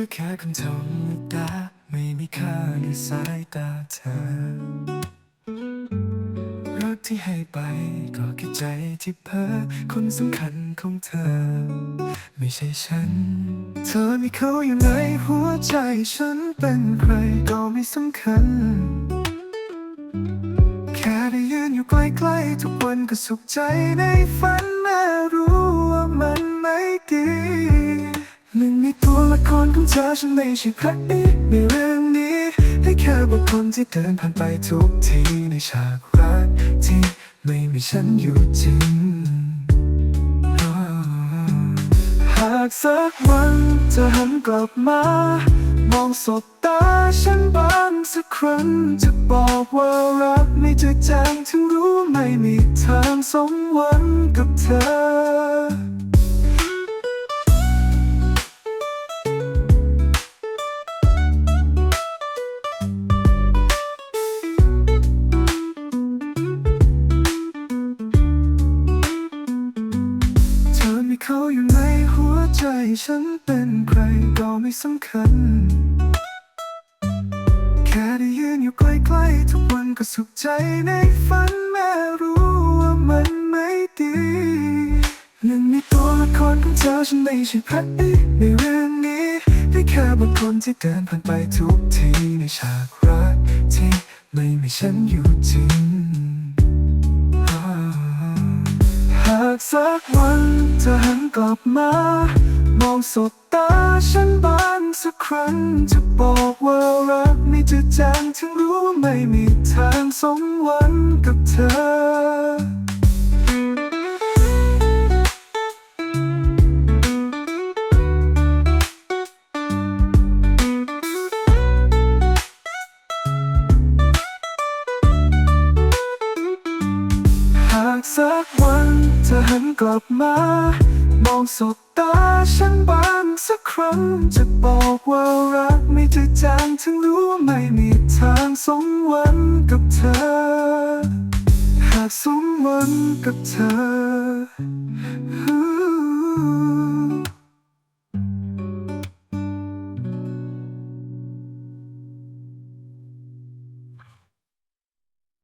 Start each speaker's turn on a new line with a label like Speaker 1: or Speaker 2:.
Speaker 1: คนธรรมดาไม่มีค่าในสายตาเธอ รักที่ให้ไปก็แค่ใจที่เพ้อคนสำคัญของเธอ ไม่ใช่ฉัน เธอมีเขาอยู่ในหัวใจฉันเป็นใครก็ไม่สำคัญ แค่ได้ยืนอยู่ใกล้ๆทุกวันก็สุขใจในฝันแม้รู้ว่ามันไม่ดี ของเธอฉันไม่ใช่พระเอกในเรื่องนี้ให้แค่บุคคลที่เดินผ่านไปทุกทีในฉากรักที่ไม่มีฉันอยู่จริง หากสักวันเธอหันกลับมา มองสบตาฉันบ้างสักครั้งจะบอกว่ารักไม่จืดจางถึงรู้ไม่มีทางสมหวังกับเธอ เขาอยู่ในหัวใจฉันเป็นใครก็ไม่สำคัญ แค่ได้ยืนอยู่ใกล้ๆทุกวันก็สุขใจในฝันแม้รู้ว่ามันไม่ดีหนึ่งในตัวละครของเธอฉันไม่ใช่พระเอกในเรื่องนี้ได้แค่บางคนที่เดินผ่านไปทุกทีในฉากรักที่ไม่มีฉันอยู่จริงหากสักวัน เธอหันกลับมา มองสบตาฉันบ้างสักครั้งจะบอกว่ารักไม่จืดจางถึงรู้ไม่มีทางสมหวังกับเธอ ธอหันกลับมา มองสบตาฉันบ้างสักครั้ง จะบอกว่ารักไม่จืดจางถึงรู้ไม่มีทางสมหวังกับเธอ หากสมหวังกับเธอ